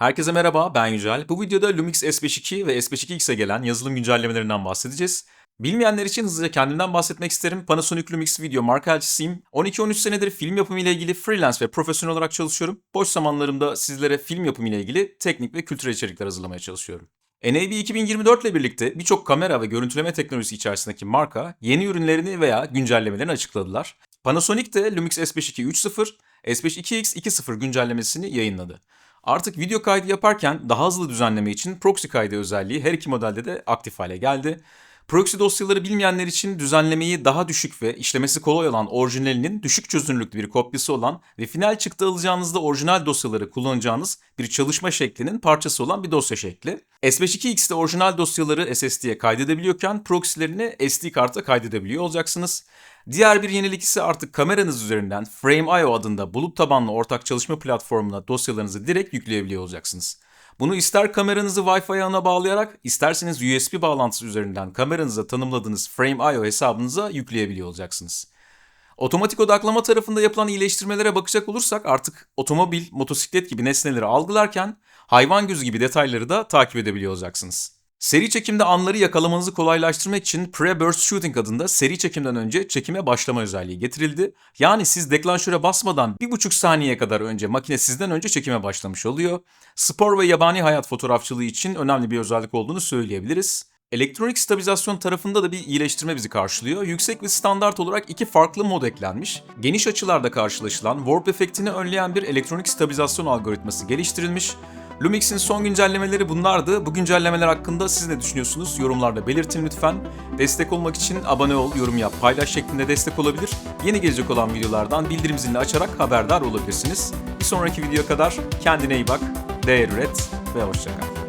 Herkese merhaba, ben Yücel. Bu videoda Lumix S52 ve S52X'e gelen yazılım güncellemelerinden bahsedeceğiz. Bilmeyenler için hızlıca kendimden bahsetmek isterim. Panasonic Lumix video marka elçisiyim. 12-13 senedir film yapımı ile ilgili freelance ve profesyonel olarak çalışıyorum. Boş zamanlarımda sizlere film yapımı ile ilgili teknik ve kültürel içerikler hazırlamaya çalışıyorum. NAB 2024 ile birlikte birçok kamera ve görüntüleme teknolojisi içerisindeki marka yeni ürünlerini veya güncellemelerini açıkladılar. Panasonic de Lumix S52 3.0, S52X 2.0 güncellemesini yayınladı. Artık video kaydı yaparken daha hızlı düzenleme için proxy kaydı özelliği her iki modelde de aktif hale geldi. Proxy dosyaları bilmeyenler için düzenlemeyi daha düşük ve işlemesi kolay olan orijinalinin düşük çözünürlüklü bir kopyası olan ve final çıktı alacağınızda orijinal dosyaları kullanacağınız bir çalışma şeklinin parçası olan bir dosya şekli. S52X'te orijinal dosyaları SSD'ye kaydedebiliyorken proxy'lerini SD karta kaydedebiliyor olacaksınız. Diğer bir yenilik ise artık kameranız üzerinden Frame.io adında bulut tabanlı ortak çalışma platformuna dosyalarınızı direkt yükleyebiliyor olacaksınız. Bunu ister kameranızı Wi-Fi ağına bağlayarak, isterseniz USB bağlantısı üzerinden kameranıza tanımladığınız Frame.io hesabınıza yükleyebiliyor olacaksınız. Otomatik odaklama tarafında yapılan iyileştirmelere bakacak olursak artık otomobil, motosiklet gibi nesneleri algılarken hayvan gözü gibi detayları da takip edebiliyor olacaksınız. Seri çekimde anları yakalamanızı kolaylaştırmak için Pre-Burst Shooting adında seri çekimden önce çekime başlama özelliği getirildi. Yani siz deklanşöre basmadan 1,5 saniye kadar önce makine sizden önce çekime başlamış oluyor. Spor ve yabani hayat fotoğrafçılığı için önemli bir özellik olduğunu söyleyebiliriz. Elektronik stabilizasyon tarafında da bir iyileştirme bizi karşılıyor. Yüksek ve standart olarak iki farklı mod eklenmiş. Geniş açılarda karşılaşılan warp efektini önleyen bir elektronik stabilizasyon algoritması geliştirilmiş. Lumix'in son güncellemeleri bunlardı. Bu güncellemeler hakkında siz ne düşünüyorsunuz? Yorumlarda belirtin lütfen. Destek olmak için abone ol, yorum yap, paylaş şeklinde destek olabilir. Yeni gelecek olan videolardan bildirim zilini açarak haberdar olabilirsiniz. Bir sonraki videoya kadar kendine iyi bak, değer üret ve hoşçakal.